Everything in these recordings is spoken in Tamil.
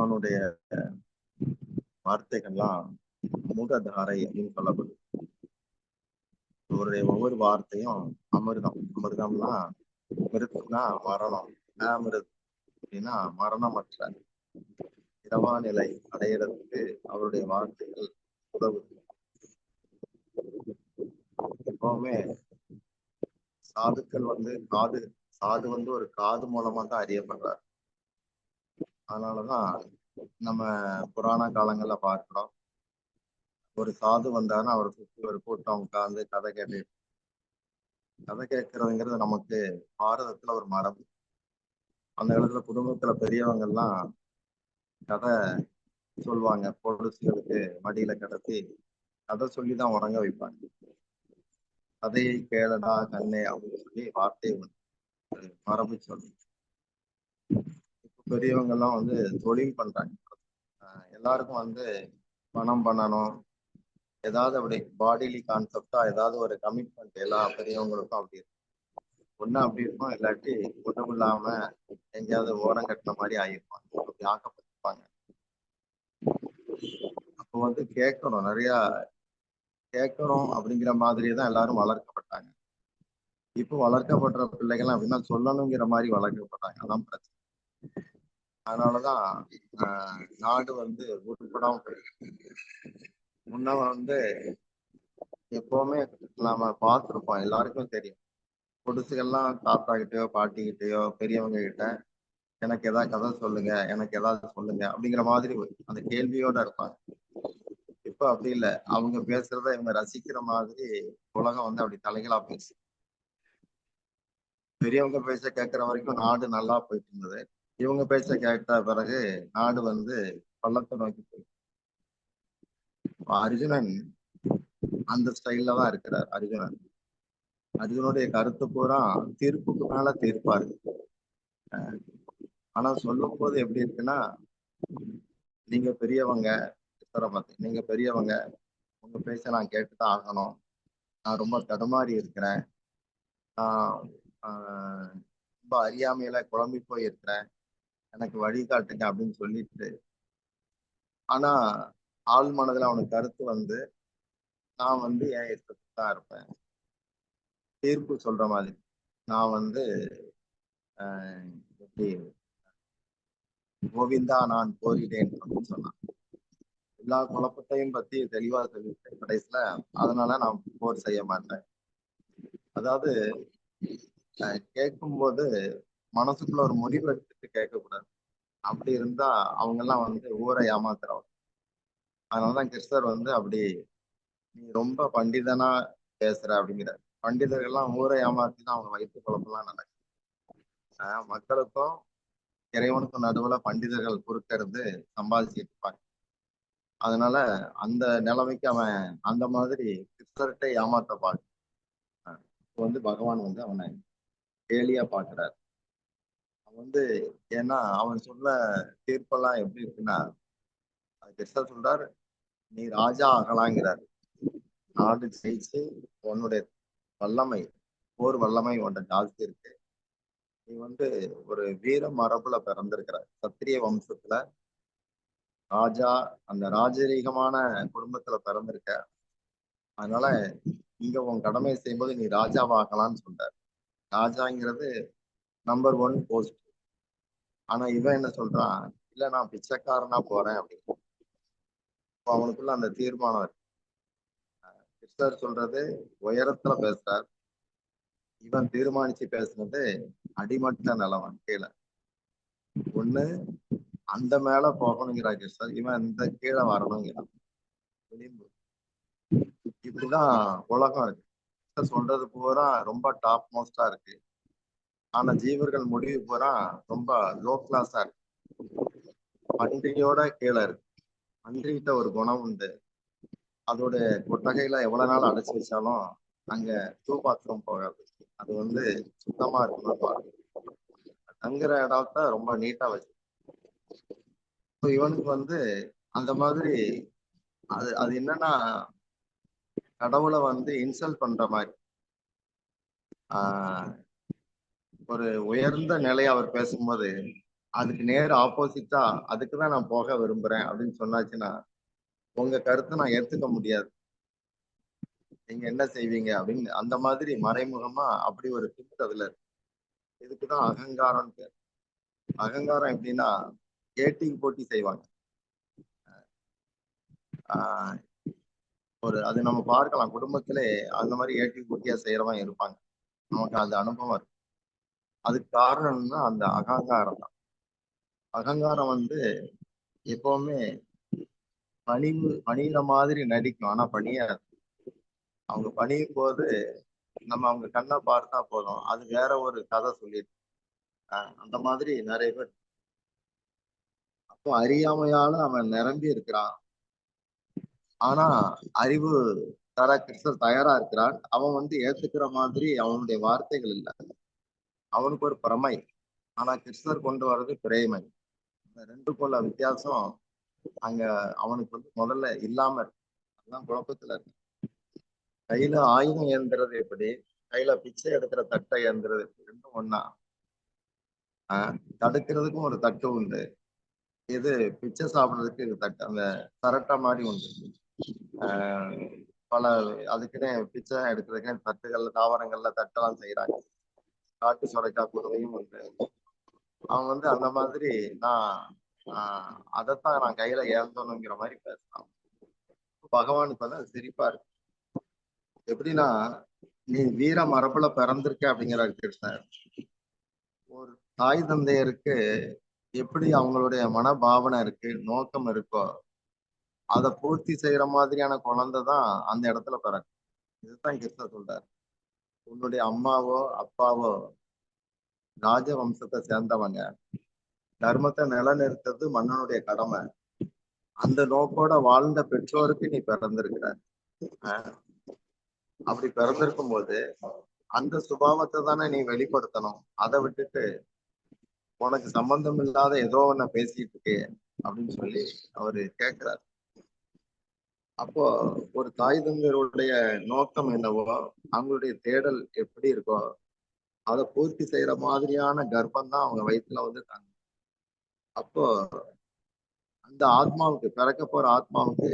பகவானுடைய வார்த்தைகள்லாம் மூடதாரை அப்படின்னு சொல்லப்படுது. அவருடைய ஒவ்வொரு வார்த்தையும் அமிர்தம். அமிர்தம்னா மிருத்துனா மரணம். அமிர்த் அப்படின்னா மரணமற்ற இரவா நிலை அடையிறதுக்கு அவருடைய வார்த்தைகள் உதவுது. எப்பவுமே சாதுக்கள் வந்து காது சாது வந்து ஒரு காது மூலமா தான் அறியப்படுறாரு. அதனாலதான் நம்ம புராண காலங்கள்ல பார்க்கிறோம். ஒரு சாது வந்தாருன்னா அவரை சுற்றி ஒரு கூட்டம் உட்கார்ந்து கதை கேட்டு கதை கேட்கறதுங்கிறது நமக்கு பாரதத்துல ஒரு மரபு. அந்த காலத்துல குடும்பத்துல பெரியவங்க எல்லாம் கதை சொல்லுவாங்க. பொடுசுகளுக்கு மடியில கிடத்தி கதை சொல்லிதான் உறங்க வைப்பாங்க. கதையை கேளடா கண்ணே அப்படின்னு சொல்லி வார்த்தை மரபு சொல்லி பெரியவங்க எல்லாம் வந்து தொழில் பண்றாங்க. எல்லாருக்கும் வந்து பணம் பண்ணணும். ஏதாவது அப்படி பாடிலி கான்செப்டா ஏதாவது ஒரு கமிட்மெண்ட் எல்லா பெரியவங்களுக்கும் அப்படி இருக்கும். ஒண்ணு அப்படி இருக்கும் இல்லாட்டி ஒன்றும் இல்லாம எங்கேயாவது ஓரம் கட்டின மாதிரி ஆயிருப்பாங்க அப்படி ஆக்கப்பட்டிருப்பாங்க. அப்போ வந்து கேட்கணும் நிறைய கேட்கணும் அப்படிங்கிற மாதிரி தான் எல்லாரும் வளர்க்கப்பட்டாங்க. இப்போ வளர்க்கப்படுற பிள்ளைகள் அப்படின்னா சொல்லணுங்கிற மாதிரி வளர்க்கப்படுறாங்க அதான் பிரச்சனை. அதனாலதான் நாடு வந்து உருப்படாம போயிருக்கு. முன்ன வந்து எப்பவுமே நாம பார்த்துருப்போம் எல்லாருக்கும் தெரியும். பொடுசுகள்லாம் தாத்தா கிட்டயோ பாட்டி கிட்டயோ பெரியவங்க கிட்ட எனக்கு ஏதாவது கதை சொல்லுங்க எனக்கு ஏதாவது சொல்லுங்க அப்படிங்கிற மாதிரி அந்த கேள்வியோட இருப்பாங்க. இப்ப அப்படி இல்லை. அவங்க பேசுறத இவங்க ரசிக்கிற மாதிரி உலகம் வந்து அப்படி தலைகளா பேசு பெரியவங்க பேச கேட்கிற வரைக்கும் நாடு நல்லா போயிட்டு இருந்தது. இவங்க பேச கேட்ட பிறகு நாடு வந்து பள்ளத்தை நோக்கி போயிடும். அர்ஜுனன் அந்த ஸ்டைல்ல தான் இருக்கிறார் அர்ஜுனன். அர்ஜுனுடைய கருத்து பூரா தீர்ப்புக்கு மேல தீர்ப்பா இருக்கு. ஆனா சொல்லும் போது எப்படி இருக்குன்னா நீங்க பெரியவங்க நீங்க பெரியவங்க உங்க பேச நான் கேட்டுதான் ஆகணும். நான் ரொம்ப தடுமாறி இருக்கிறேன். நான் ரொம்ப அறியாமையில குழம்பி போய் இருக்கிறேன் எனக்கு வழிகாட்டுங்க அப்படின்னு சொல்லிட்டு. ஆனா ஆள் மனதுல அவனுக்கு கருத்து வந்து நான் வந்து என் இஷ்டத்துக்கு தான் இருப்பேன்? தீர்ப்பு சொல்ற மாதிரி. நான் வந்து எப்படி? கோவிந்தா நான் கோரிட்டேன் அப்படின்னு சொன்னான். எல்லா குழப்பத்தையும் பத்தி தெளிவா சொல்லிட்டேன் கடைசியில. அதனால நான் போர் செய்ய மாட்டேன். அதாவது கேட்கும்போது மனசுக்குள்ள ஒரு முடிவு எடுத்துட்டு கேட்கக்கூடாது. அப்படி இருந்தா அவங்க எல்லாம் வந்து ஊரை ஏமாத்துறவங்க. அதனாலதான் கிருஷ்ணர் வந்து அப்படி நீ ரொம்ப பண்டிதனா பேசுற அப்படிங்கிற. பண்டிதர்கள்லாம் ஊரை ஏமாத்தி தான் அவங்க வயிற்று குழப்பெல்லாம் நடக்கும் மக்களுக்கும் இறைவனுக்கும் நடுவுல பண்டிதர்கள் குறுக்கிறது சம்பாதிச்சுட்டு இருப்பாங்க. அதனால அந்த நிலைமைக்கு அவன் அந்த மாதிரி கிருஷ்ணர்கிட்ட ஏமாத்த பார்க்க வந்து பகவான் வந்து அவனை கேலியா பாக்குறாரு அவன் வந்து ஏன்னா அவன் சொல்ல தீர்ப்பெல்லாம் எப்படி இருக்குன்னா அது பெருசா சொல்றாரு நீ ராஜா ஆகலாங்கிறாரு. நாடு ஜெயிச்சு உன்னுடைய வல்லமை போர் வல்லமை உன்ட ஜாஸ்தி இருக்கு. நீ வந்து ஒரு வீர மரபுல பிறந்திருக்கிற சத்திரிய வம்சத்துல ராஜா அந்த ராஜரீகமான குடும்பத்துல பிறந்திருக்க. அதனால இங்க உன் கடமை செய்யும்போது நீ ராஜாவாகலாம்னு சொல்ற ராஜாங்கிறது நம்பர் ஒன் போஸ்ட் ஆனா இவன் என்ன சொல்றான் இல்ல நான் பிச்சைக்காரனா போறேன் அப்படின்னு அவனுக்குள்ள அந்த தீர்மானம் இருக்கு. கிருஷ்ணர் சொல்றது உயரத்துல பேசுறார். இவன் தீர்மானிச்சு பேசுனது அடிமட்ட நிலவன் கீழே. ஒண்ணு அந்த மேல போகணுங்கிறா கிருஷ்ணர் இவன் இந்த கீழே வரணுங்கிறான். விளிம்பு. இப்படிதான் உலகம் இருக்கு. சொல்றது பூரா ரொம்ப டாப் மோஸ்டா இருக்கு. ஆனா ஜீவர்கள் முடிவு பூரா ரொம்ப லோ கிளாஸா இருக்கு. பன்றியோட கீழே இருக்கு. பன்றிகிட்ட ஒரு குணம் உண்டு. அதோட கொட்டகையில எவ்வளவு நாள் அடைச்சு வச்சாலும் அங்க டூ பாத்ரூம் போகாது. அது வந்து சுத்தமா இருக்கணும் தங்குற இடத்த ரொம்ப நீட்டா வச்சு. இவனுக்கு வந்து அந்த மாதிரி அது அது என்னன்னா கடவுளை வந்து இன்சல்ட் பண்ற மாதிரி. ஆஹ் ஒரு உயர்ந்த நிலையை அவர் பேசும்போது அதுக்கு நேர் ஆப்போசிட்டா அதுக்குதான் நான் போக விரும்புறேன் அப்படின்னு சொன்னாச்சுன்னா உங்க கருத்தை நான் ஏத்துக்க முடியாது. நீங்க என்ன செய்வீங்க அப்படின்னு அந்த மாதிரி மறைமுகமா அப்படி ஒரு திட்டு அதுல இதுக்குதான் அகங்காரம் பேர். அகங்காரம் எப்படின்னா ஏட்டிங் போட்டி செய்வாங்க. ஆஹ் ஒரு அது நம்ம பார்க்கலாம். குடும்பத்திலே அந்த மாதிரி ஏட்டிங் போட்டியா செய்யறவங்க இருப்பாங்க. நமக்கு அந்த அனுபவம் இருக்கு. அதுக்கு காரணம்னா அந்த அகங்காரம் தான். அகங்காரம் வந்து எப்பவுமே பணிவு பணியில மாதிரி நடிக்கும். ஆனா பணியாது. அவங்க பணியும் போது நம்ம அவங்க கண்ணை பார்த்தா போதும். அது வேற ஒரு கதை சொல்லிடு ஆஹ் அந்த மாதிரி நிறைய பேர். அப்போ அறியாமையால அவன் நிரம்பி இருக்கிறான். ஆனா அறிவு தர கிருஷ்ணர் தயாரா இருக்கிறான். அவன் வந்து ஏத்துக்கிற மாதிரி அவனுடைய வார்த்தைகள் இல்லை. அவனுக்கு ஒரு பிரமை. ஆனா கிருஷ்ணர் கொண்டு வர்றது பிரேமை. இந்த ரெண்டுக்குள்ள வித்தியாசம் அங்க அவனுக்கு வந்து முதல்ல இல்லாம இருக்கு. அதுதான் குழப்பத்துல இருக்கு. கையில ஆயுதம் ஏந்துறது எப்படி? கையில பிச்சை எடுக்கிற தட்டை ஏந்துறது ரெண்டும் ஒண்ணா. ஆஹ் தடுக்கிறதுக்கும் ஒரு தட்டு உண்டு. இது பிச்சை சாப்பிடுறதுக்கு இது தட்டு. அந்த சரட்டை மாதிரி உண்டு. ஆஹ் பல அதுக்குன்னு பிச்சை எடுக்கிறதுக்குன்னு தட்டுகள்ல தாவரங்கள்ல தட்டெல்லாம் செய்யறாங்க காட்டு சுரைக்கா குருவையும் உண்டு அவன் வந்து அந்த மாதிரி நான் ஆஹ் அதைத்தான் நான் கையில ஏந்தணுங்கிற மாதிரி பேசுறான். பகவானுக்கு வந்து அது சிரிப்பா இருக்கு. எப்படின்னா நீ வீர மரபுல பிறந்திருக்க அப்படிங்கிற கிருஷ்ணர் ஒரு தாய் தந்தையருக்கு எப்படி அவங்களுடைய மனபாவனை இருக்கு நோக்கம் இருக்கோ அதை பூர்த்தி செய்யற மாதிரியான குழந்தை தான் அந்த இடத்துல பிறக்கும். இதுதான் கிருஷ்ணர் சொல்றாரு. உன்னுடைய அம்மாவோ அப்பாவோ ராஜவம்சத்தை சேர்ந்தவங்க தர்மத்தை நிலநிறுத்துறது மன்னனுடைய கடமை. அந்த நோக்கோட வாழ்ந்த பெற்றோருக்கு நீ பிறந்திருக்கிற. அப்படி பிறந்திருக்கும் போது அந்த சுபாவத்தை தானே நீ வெளிப்படுத்தணும். அதை விட்டுட்டு உனக்கு சம்பந்தம் இல்லாத ஏதோ ஒன்ன பேசிட்டு இருக்கே அப்படின்னு சொல்லி அவரு கேட்கிறார் அப்போ ஒரு தாய் தந்தையருடைய நோக்கம் என்னவோ அவங்களுடைய தேடல் எப்படி இருக்கோ அதை பூர்த்தி செய்யற மாதிரியான கர்ப்பம் தான் அவங்க வயிற்றுல வந்து தாங்க அப்போ அந்த ஆத்மாவுக்கு பிறக்க போற ஆத்மாவுக்கு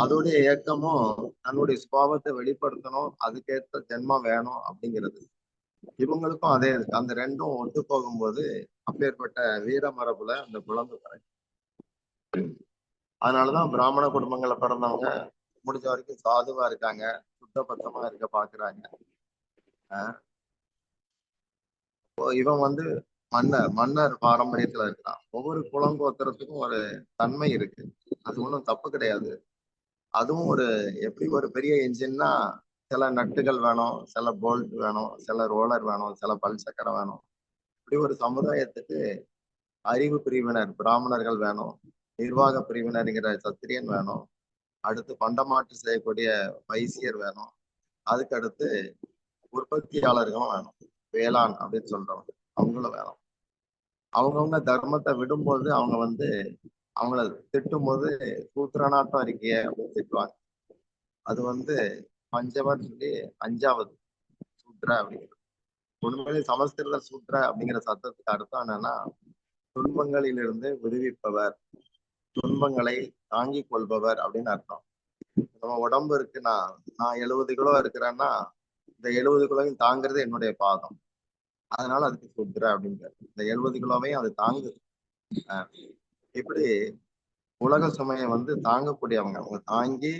அதோடைய ஏக்கமும் தன்னுடைய சுபாவத்தை வெளிப்படுத்தணும் அதுக்கேற்ற ஜென்மம் வேணும் அப்படிங்கிறது. இவங்களுக்கும் அதே இருக்கு அந்த ரெண்டும் ஒத்து போகும்போது அப்பேற்பட்ட வீர மரபுல அந்த குழந்தை பிறகு அதனாலதான் பிராமண குடும்பங்கள்ல பிறந்தவங்க முடிஞ்ச வரைக்கும் சாதுவா இருக்காங்க சுத்தபத்தமா இருக்க பாக்குறாங்க. ஆஹ் இவன் வந்து மன்னர் மன்னர் பாரம்பரியத்துல இருக்கான் ஒவ்வொரு குளங்கோத்திரத்துக்கும் ஒரு தன்மை இருக்கு. அது ஒன்றும் தப்பு கிடையாது. அதுவும் ஒரு எப்படி ஒரு பெரிய இன்ஜின்னா சில நட்டுகள் வேணும் சில போல்ட் வேணும் சில ரோலர் வேணும் சில பல் சக்கரம் வேணும். இப்படி ஒரு சமுதாயத்துக்கு அறிவு பிரிவினர் பிராமணர்கள் வேணும். நிர்வாக பிரிவினருங்கிற சத்திரியன் வேணும். அடுத்து பண்டமாற்று செய்யக்கூடிய வைசியர் வேணும். அதுக்கு அடுத்து உற்பத்தியாளர்களும் வேணும். வேளாண் அப்படின்னு சொல்றவங்க. அவங்களும் வேணும். அவங்கவுங்க தர்மத்தை விடும்போது அவங்க வந்து அவங்கள திட்டும் போது சூத்திரநாட்டம் இருக்கிய அப்படின்னு திட்டுவாங்க. அது வந்து பஞ்சவர் சொல்லி அஞ்சாவது சூத்ர அப்படிங்கிறது. உண்மையிலே சமஸ்கிருத சூத்ர அப்படிங்கிற சத்தத்துக்கு அர்த்தம் என்னன்னா துன்பங்களிலிருந்து விடுவிப்பவர். துன்பங்களை தாங்கிக் கொள்பவர் அப்படின்னு அர்த்தம். நம்ம உடம்பு இருக்குன்னா நான் எழுபது கிலோ இருக்கிறேன்னா இந்த எழுபது கிலோவையும் தாங்கிறது என்னுடைய பாதம் அதனால அதுக்கு சுத்ர அப்படிங்கிறது இந்த எழுபது கிலோவையும் அது தாங்குது இப்படி உலக சுமையை வந்து தாங்கக்கூடியவங்க அவங்க தாங்கி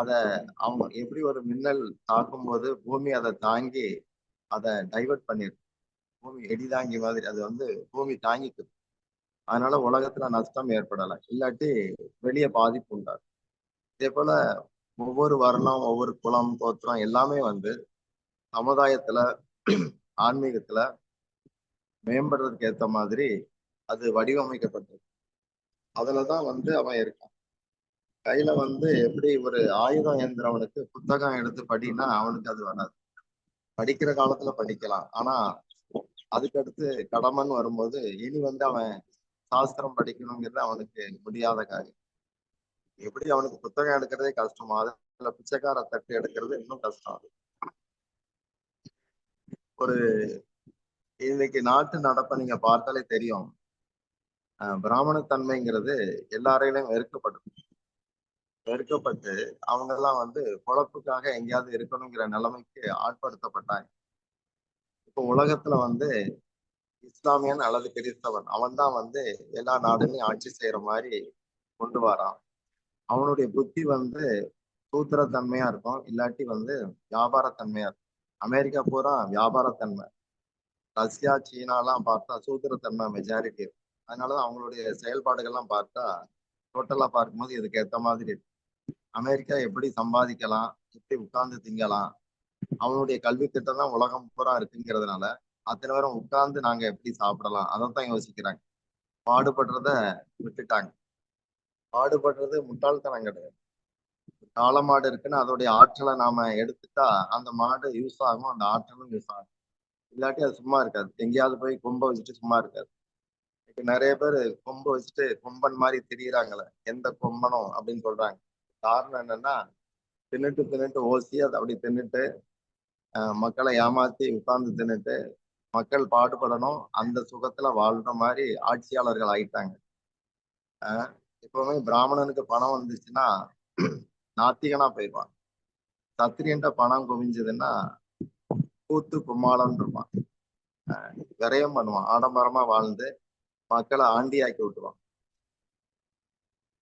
அதை அவங்க எப்படி ஒரு மின்னல் தாக்கும் போது பூமி அதை தாங்கி அதை டைவர்ட் பண்ணிருக்கு பூமி எடி தாங்கி மாதிரி அது வந்து பூமி தாங்கிக்குது. அதனால உலகத்துல நஷ்டம் ஏற்படலை. இல்லாட்டி வெளியே பாதிப்பு உண்டாது இதே போல ஒவ்வொரு வர்ணம் ஒவ்வொரு குலம் கோத்திரம் எல்லாமே வந்து சமுதாயத்துல ஆன்மீகத்துல மேம்படுறதுக்கு ஏத்த மாதிரி அது வடிவமைக்கப்பட்டது அதுலதான் வந்து அவன் இருக்கான். கையில வந்து எப்படி ஒரு ஆயுதம் ஏந்திரவனுக்கு புத்தகம் எடுத்து படினா அவனுக்கு அது வராது. படிக்கிற காலத்துல படிக்கலாம். ஆனா அதுக்கடுத்து கடமைன்னு வரும்போது இனி வந்து அவன் சாஸ்திரம் படிக்கணுங்கிறது அவனுக்கு முடியாத காரியம். எப்படி அவனுக்கு புத்தகம் எடுக்கிறதே கஷ்டமா? அதுல பிச்சைக்கார தட்டு எடுக்கிறது இன்னும் கஷ்டம் ஒரு இன்னைக்கு நாட்டு நடப்பை நீங்க பார்த்தாலே தெரியும். பிராமணத்தன்மைங்கிறது எல்லாரையிலும் வெறுக்கப்படும். வெறுக்கப்பட்டு அவங்க எல்லாம் வந்து பொழப்புக்காக எங்கேயாவது இருக்கணுங்கிற நிலைமைக்கு ஆட்படுத்தப்பட்டாங்க. இப்போ உலகத்துல வந்து இஸ்லாமியன் அல்லது கிறிஸ்தவன் அவன் தான் வந்து எல்லா நாடுகளையும் ஆட்சி செய்யற மாதிரி கொண்டு வரான். அவனுடைய புத்தி வந்து சூத்திரத்தன்மையா இருக்கும். இல்லாட்டி வந்து வியாபாரத்தன்மையா இருக்கும். அமெரிக்கா பூரா வியாபாரத்தன்மை. ரஷ்யா சீனாலாம் பார்த்தா சூத்திரத்தன்மை மெஜாரிட்டி இருக்கும் அதனாலதான் அவங்களுடைய செயல்பாடுகள்லாம் பார்த்தா டோட்டலா பார்க்கும்போது இதுக்கு ஏத்த மாதிரி இருக்கு. அமெரிக்கா எப்படி சம்பாதிக்கலாம் எப்படி உட்கார்ந்து திங்கலாம் அவனுடைய கல்வி திட்டம் தான் உலகம் பூரா இருக்குங்கிறதுனால அத்தனை பேரும் உட்கார்ந்து நாங்க எப்படி சாப்பிடலாம்? அதைத்தான் யோசிக்கிறாங்க. பாடுபடுறத விட்டுட்டாங்க. பாடுபடுறது முட்டாள்தனம் கிடையாது. காளை மாடு இருக்குன்னு அதோடைய ஆற்றலை நாம எடுத்துட்டா அந்த மாடு யூஸ் ஆகும் அந்த ஆற்றலும் யூஸ் ஆகும். இல்லாட்டி அது சும்மா இருக்காது. எங்கேயாவது போய் கொம்ப வச்சுட்டு சும்மா இருக்காது. இப்போ நிறைய பேர் கொம்பை வச்சுட்டு கொம்பன் மாதிரி திரியிறாங்களே எந்த கொம்பனும் அப்படின்னு சொல்றாங்க. காரணம் என்னன்னா தின்னுட்டு தின்னுட்டு ஓசி அதை அப்படி தின்னுட்டு மக்களை ஏமாத்தி உட்கார்ந்து தின்னுட்டு மக்கள் பாடுபடணும். அந்த சுகத்துல வாழ்ற மாதிரி ஆட்சியாளர்கள் ஆயிட்டாங்க. அஹ் எப்பவுமே பிராமணனுக்கு பணம் வந்துச்சுன்னா நாத்திகனா போயிடுவான் சத்திரியன்ற பணம் குவிஞ்சதுன்னா கூத்து கும்மாளம் இருப்பான். விரயம் பண்ணுவான். ஆடம்பரமா வாழ்ந்து மக்களை ஆண்டியாக்கி விட்டுருவான்.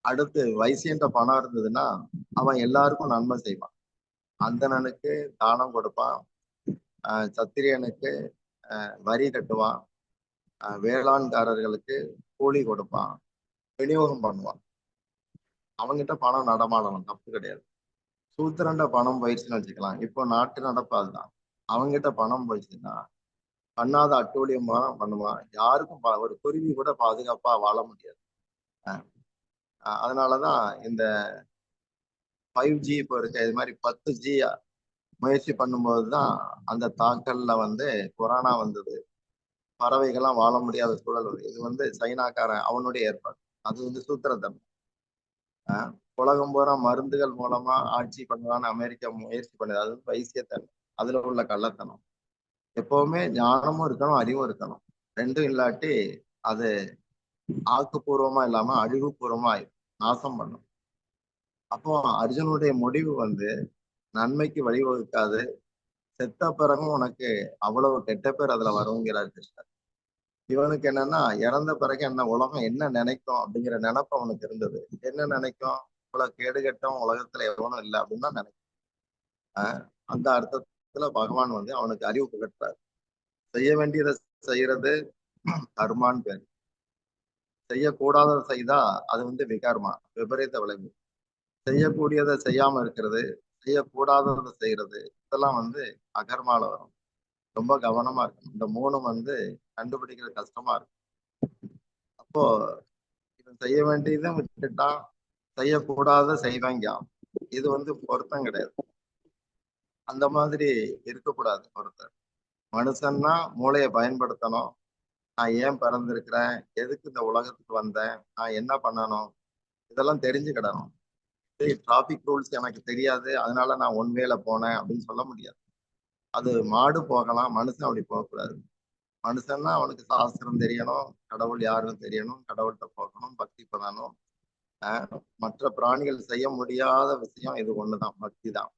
அடுத்து வைசியன்ட்ட பணம் இருந்ததுன்னா அவன் எல்லாருக்கும் நன்மை செய்வான். அந்தணனுக்கு தானம் கொடுப்பான். சத்திரியனுக்கு வரி கட்டுவான். வேளாண்காரர்களுக்கு கூலி கொடுப்பான். விநியோகம் பண்ணுவான். அவங்ககிட்ட பணம் நடமாடணும். தப்பு கிடையாது. சூத்திரண்ட பணம் போயிடுச்சுன்னு வச்சுக்கலாம். இப்போ நாட்டு நடப்பு அதுதான். அவங்ககிட்ட பணம் போயிடுச்சுன்னா பண்ணாத அட்டூழியம் பண்ணுவான். யாருக்கும் ஒரு குருவி கூட பாதுகாப்பா வாழ முடியாது. அஹ் அதனாலதான் இந்த ஃபைவ் ஜி இப்போ இருக்க இது மாதிரி பத்து ஜி முயற்சி பண்ணும்போது தான் அந்த தாக்கல்ல வந்து கொரோனா வந்தது. பறவைகள்லாம் வாழ முடியாத சூழல் வருது இது வந்து சைனாக்காரன் அவனுடைய ஏற்பாடு. அது வந்து சூத்திரத்தன் ஆஹ் உலகம் பூரா மருந்துகள் மூலமா ஆட்சி பண்ணலான்னு அமெரிக்கா முயற்சி பண்ணுது அது வைசியத்தன் அதுல உள்ள கள்ளத்தனம். எப்பவுமே ஞானமும் இருக்கணும் அறிவும் இருக்கணும். ரெண்டும் இல்லாட்டி அது ஆக்கப்பூர்வமா இல்லாம அழிவுபூர்வமா நாசம் பண்ணும். அப்போ அர்ஜுனுடைய முடிவு வந்து நன்மைக்கு வழிவகுக்காது. செத்த பிறகும் உனக்கு அவ்வளவு கெட்ட பேர் அதுல வருங்கிறார் கிருஷ்ணர். இவனுக்கு என்னன்னா இறந்த பிறகு என்ன உலகம் என்ன நினைக்கும் அப்படிங்கிற நினைப்பு அவனுக்கு இருந்தது. என்ன நினைக்கும்? இவ்வளவு கேடு கட்டம் உலகத்துல எவனும் இல்லை அப்படின்னு தான் நினைக்கும். ஆஹ் அந்த அர்த்தத்துல பகவான் வந்து அவனுக்கு அறிவு புகட்டார் செய்ய வேண்டியதை செய்யறது கர்மான்னு பேர். செய்யக்கூடாததை செய்தா அது வந்து விகர்மா விபரீத விளைவு. செய்யக்கூடியதை செய்யாம இருக்கிறது செய்யக்கூடாததை செய்யறது இதெல்லாம் வந்து அகர்மால வரும். ரொம்ப கவனமா இருக்கும் இந்த மூணும் வந்து கண்டுபிடிக்கிறது கஷ்டமா இருக்கும். அப்போ இவன் செய்ய வேண்டியதும் விட்டுட்டான் செய்யக்கூடாத செய்வாங்க. இது வந்து பொருத்தம் கிடையாது. அந்த மாதிரி இருக்கக்கூடாது பொருத்தம் மனுஷன்னா மூளையை பயன்படுத்தணும். நான் ஏன் பிறந்திருக்கிறேன்? எதுக்கு இந்த உலகத்துக்கு வந்தேன்? நான் என்ன பண்ணணும்? இதெல்லாம் தெரிஞ்சுக்கிடணும். டிராபிக் ரூல்ஸ் எனக்கு தெரியாது. அதனால நான் ஒன் வேல போனேன் அப்படின்னு சொல்ல முடியாது. அது மாடு போகலாம் மனுஷன் அப்படி போகக்கூடாது. மனுஷன்னா அவனுக்கு சாஸ்திரம் தெரியணும் கடவுள் யாருன்னு தெரியணும் கடவுள்கிட்ட போகணும் பக்தி பண்ணணும். மற்ற பிராணிகள் செய்ய முடியாத விஷயம் இது ஒண்ணுதான் பக்தி தான்